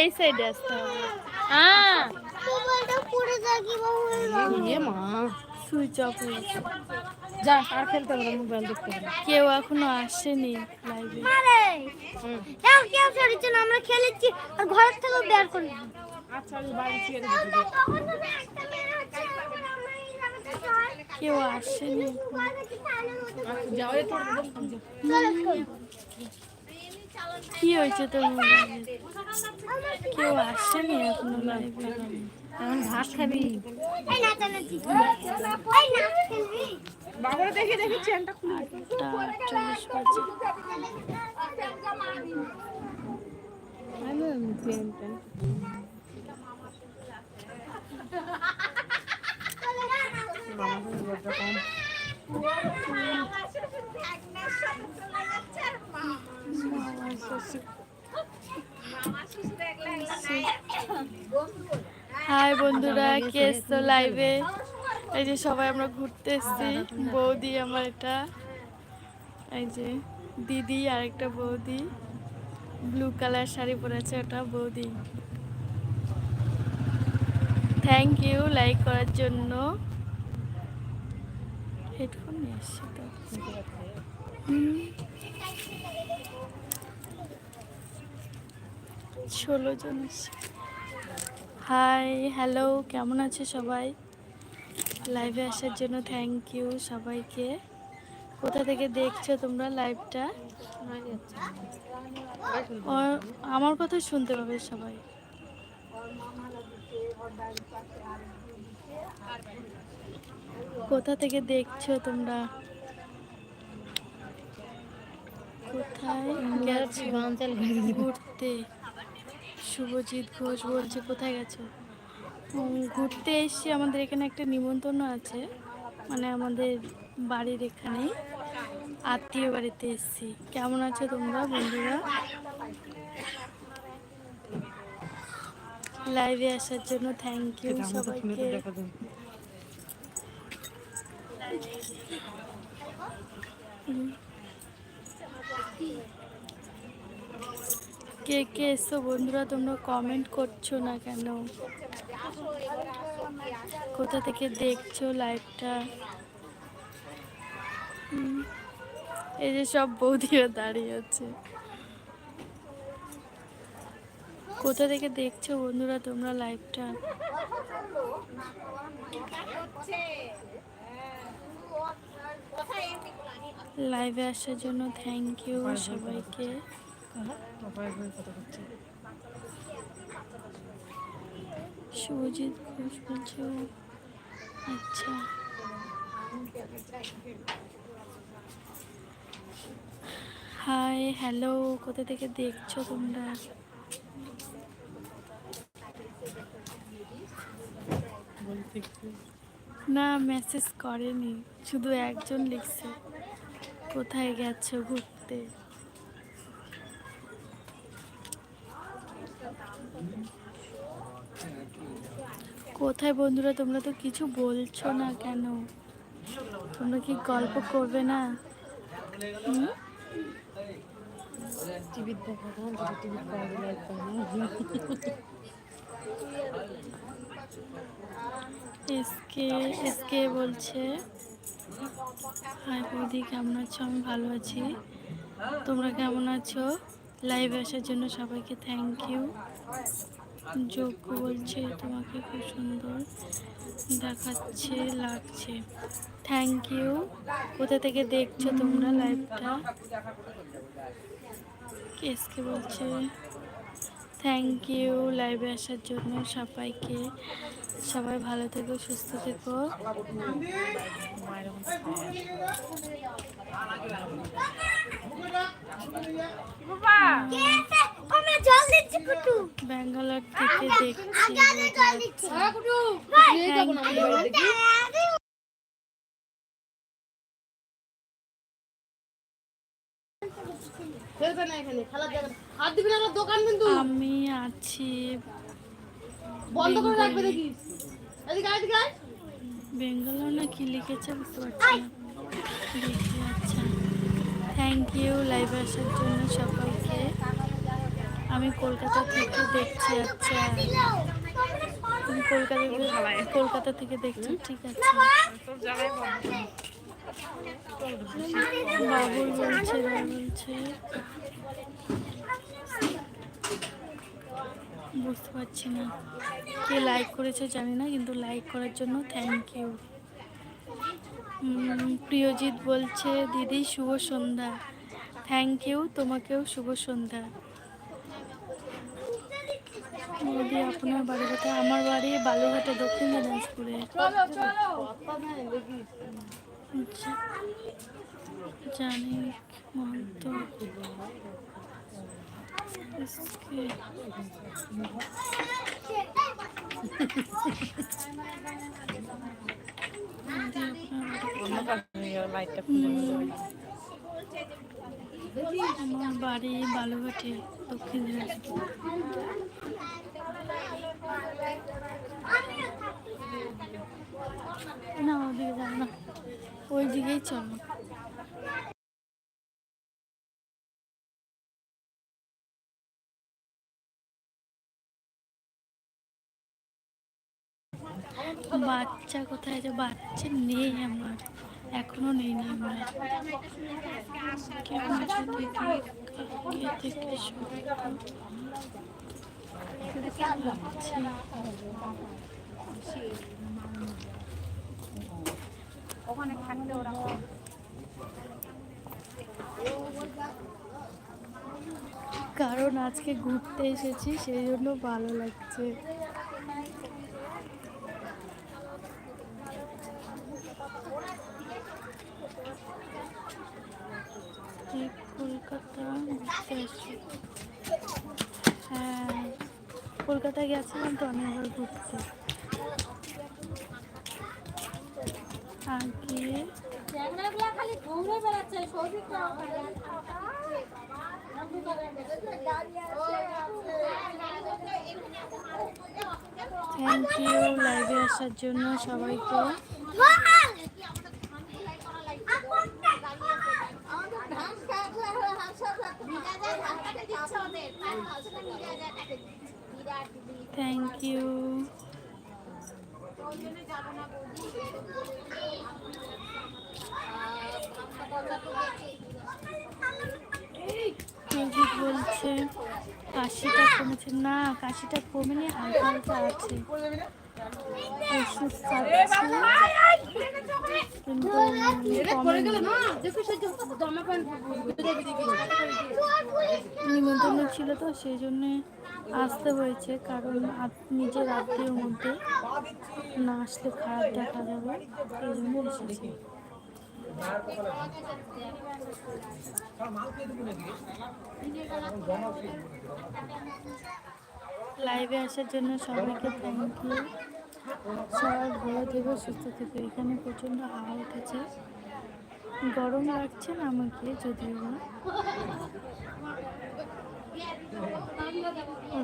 এই সাইডে আসতে হবে। হ্যাঁ। সুইচ অফ হয়েছে যা। আর খেলতে হবে মোবাইল দেখতে হবে। কেউ এখনও আসেনি লাইভে কেউ কেউ না আমরা খেলেছি। আর ঘর থেকে বের করে আচ্ছা আমি বাড়ি ছেড়ে। কেউ আসেনি। যাও। কি হয়েছে তোর মোবাইলে কেউ আসেনি এখনও লাইভে এখন ভাত খাবি? এই নাচানাচি। এই নাচ খেলবি? বাবার দেখে দেখে চেনটা খুলে আটটা আটচল্লিশ বাজে। আমি প্লেন প্লেন হাই বন্ধুরা, কে এসছো লাইভে এই যে সবাই আমরা ঘুরতে এসছি। বৌদি আমার এটা। এই যে দিদি আর একটা বৌদি। ব্লু কালার শাড়ি পরেছে ওটা বৌদি। থ্যাংক ইউ লাইক করার জন্য। হেডফোন নিয়ে এসছি তো। ষোলো জন হাই, হ্যালো, কেমন আছে সবাই? লাইভে আসার জন্য থ্যাংক ইউ সবাইকে। কোথা থেকে দেখছ তোমরা লাইভটা আমার কথা শুনতে পাবে সবাই। কোথা থেকে দেখছ তোমরা? কোথায় গেছো ঘুরতে? শুভজিৎ ঘোষ বলছে কোথায় গেছো? ঘুরতে এসছি আমাদের এখানে একটা নিমন্ত্রণ আছে। মানে আমাদের বাড়ির এখানে। আত্মীয় বাড়িতে এসছি। কেমন আছো তোমরা বন্ধুরা? লাইভে আসার জন্য থ্যাংক ইউ সবাইকে। কে কে এসছো বন্ধুরা, তোমরা কমেন্ট করছ না কেন? কোথা থেকে দেখছ লাইভটা এই যে সব বৌদিরা দাঁড়িয়ে আছে। কোথা থেকে দেখছ বন্ধুরা তোমরা লাইভটা লাইভে আসার জন্য থ্যাংক ইউ সবাইকে। শুভজিৎ ঘোষ বলছে আচ্ছা। হাই হ্যালো কোথা থেকে দেখছ তোমরা? না মেসেজ করেনি শুধু একজন লিখছে। কোথায় গেছো ঘুরতে? কোথায় বন্ধুরা, তোমরা তো কিছু বলছো না কেন? তোমরা কি গল্প করবে না? বলছে হাই বৌদি, কেমন আছো? আমি ভালো আছি। তোমরা কেমন আছো? লাইভে আসার জন্য সবাইকে থ্যাংক ইউ যোগ্য বলছে তোমাকে খুব সুন্দর দেখাচ্ছে, লাগছে। থ্যাংক ইউ কোথা থেকে দেখছ তোমরা লাইভটা এসকে বলছে? থ্যাংক ইউ লাইভে আসার জন্য সবাইকে। সবাই ভালো থেকো সুস্থ থেকো। ব্যাঙ্গালোর থেকে দেখছি। আমি আছি বন্ধ করে রাখবে দেখিস এদিকে আয়, এদিকে আয়। বেঙ্গালোর না কি লিখেছে বুঝতে পারছি না। দেখি আচ্ছা। থ্যাংক ইউ লাইভ আসার জন্য সবাইকে। আমি কলকাতা থেকে দেখছি আচ্ছা। তুমি কলকাতা থেকে- কলকাতা থেকে দেখছ ঠিক আছে। বাবুল বলছে বলছে। বুঝতে পারছি না। কে লাইক করেছে জানি না কিন্তু লাইক করার জন্য থ্যাংক ইউ প্রিয়জিৎ বলছে দিদি শুভ সন্ধ্যা। থ্যাংক ইউ তোমাকেও শুভ সন্ধ্যা। দিদি আপনার বাড়ি কথা আমার বাড়ি বালুঘাটে দক্ষিণ দিনাজপুরে। আচ্ছা। জানি মহন্ত। আমার বাড়ি বালুঘাটে। দক্ষিণ দিনাজপুর না ওদিকে যাও না ওই দিকেই চলো বাচ্চা কোথায় যে বাচ্চা নেই আমার, এখনও নেই না আমার। শুরু লাগছে কারণ আজকে ঘুরতে এসেছি, সেই জন্য ভালো লাগছে। কলকাতা হ্যাঁ গেছিলাম তো অনেকবার ঘুরতে। থ্যাংক ইউ লাইভে আসার জন্য সবাইকে। থ্যাংক ইউ বলছে কাশিটা কমেছে। না কাশিটা কমেনি হালকা হালকা আছে। নিমন্ত্রণ ছিল তো, সেই জন্যে আসতে হয়েছে, কারণ নিজের আত্মীয়র মধ্যে না আসলে খারাপ দেখা যাবে, সেই জন্য এসেছি। লাইভে আসার জন্য সবাইকে থ্যাংক ইউ সবাই ভালো থেকো, সুস্থ থেকো। এখানে প্রচণ্ড হাওয়া উঠেছে। গরম লাগছে না আমাকে, যদিও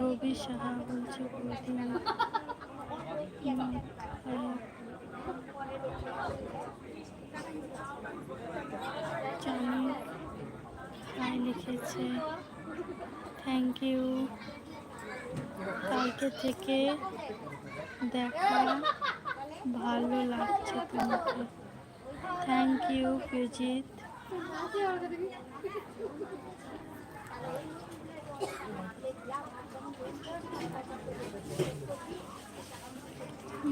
রবি সাহা বলছে লিখেছে। থ্যাংক ইউ কালকে থেকে দেখা ভালো লাগছে তোমাকে। থ্যাংক ইউ প্রজিৎ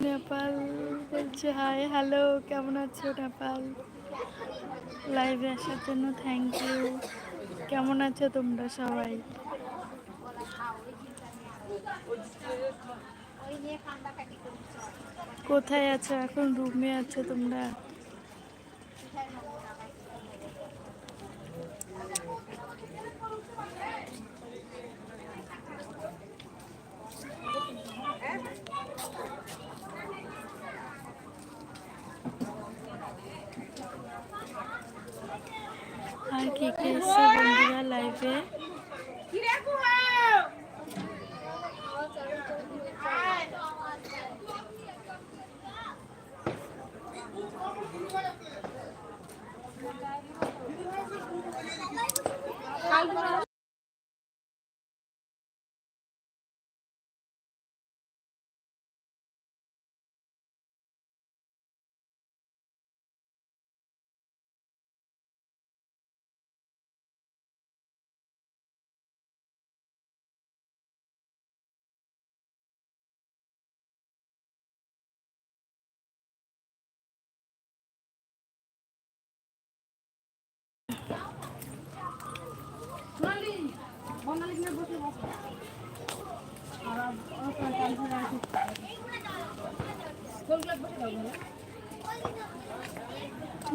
নেপাল বলছে হাই হ্যালো কেমন আছো নেপাল লাইভে আসার জন্য থ্যাংক ইউ কেমন আছো তোমরা সবাই? কোথায় আছো? এখন রুমে আছো তোমরা? আর কে কে এসছে বন্ধুরা লাইভে কাল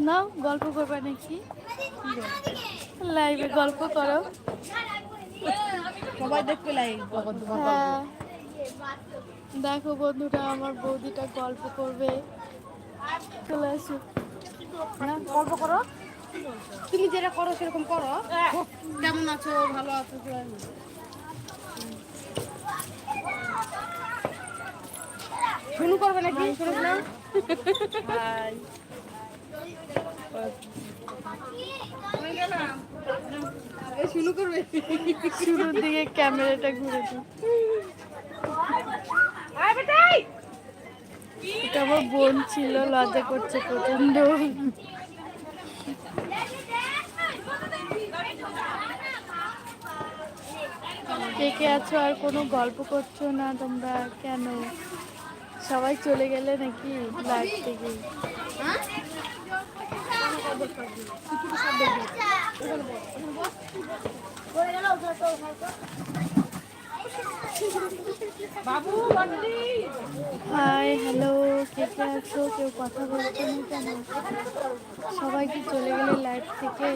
নাও গল্প করবে নাকি? লাইভে গল্প করো। সবাই দেখতে লাই হ্যাঁ। দেখো বন্ধুরা আমার বৌদিটা গল্প করবে। চলে আসো। গল্প করো। তুমি যেটা করো সেরকম করো। কেমন আছো? ভালো আছো শুরু করবে নাকি? শুরু না শুরু করবে? শুরুর দিকে ক্যামেরাটা ঘুরে দিই এটা আমার বোন ছিল লজ্জা করছে প্রচণ্ড কে কে আছো আর কোনো গল্প করছ না? তোমরা কেন? সবাই চলে গেলে নাকি লাইভ থেকে? হাই হ্যালো কে কে আছো? কেউ কথা বলছো না কেন? সবাই কি চলে গেলে লাইভ থেকে?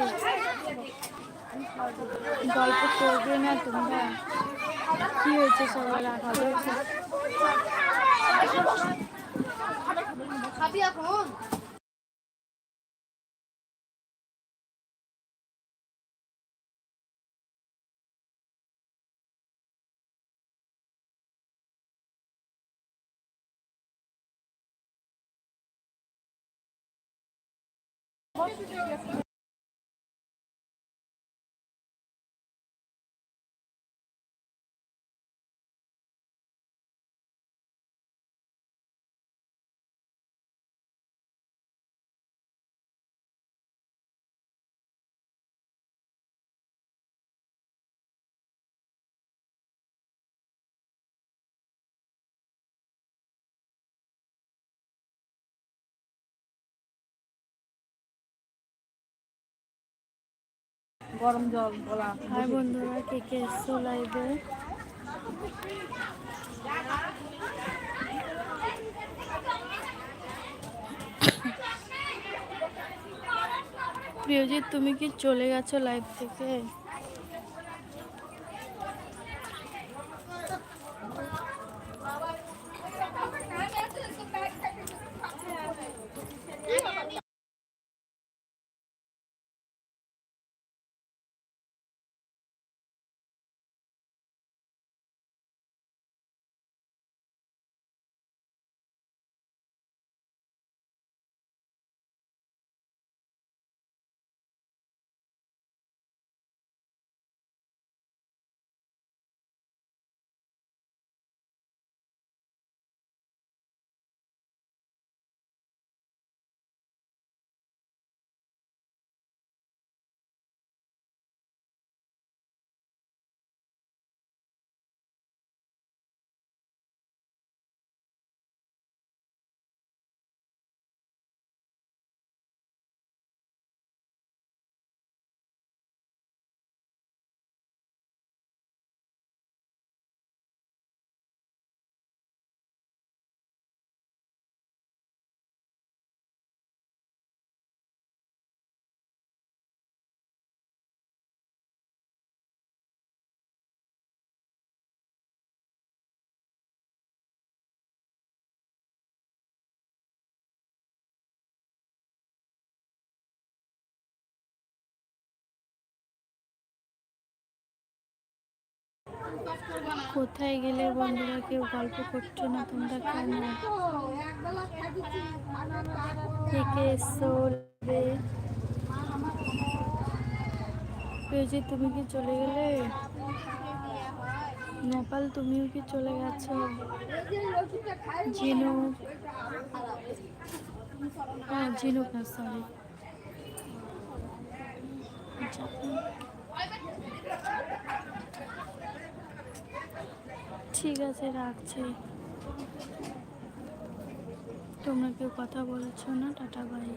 গল্প করবে না তোমরা? কি হয়েছে সবার রাখা খাবি এখন? গরম জল বলা হাই বন্ধুরা কে কে এসছো লাইভে প্রিয়জিৎ তুমি কি চলে গেছো লাইভ থেকে? কোথায় গেলে বন্ধুরা কেউ গল্প করছ না? তোমরা কেন কে কে এসছো live এ? প্রিয়জিৎ তুমি কি চলে গেলে? নেপাল, তুমিও কি চলে গেছো? ঝিনুক হ্যাঁ ঝিনুক না সরি ঠিক আছে রাখছি। তোমরা কেউ কথা বলছো না? Tata bye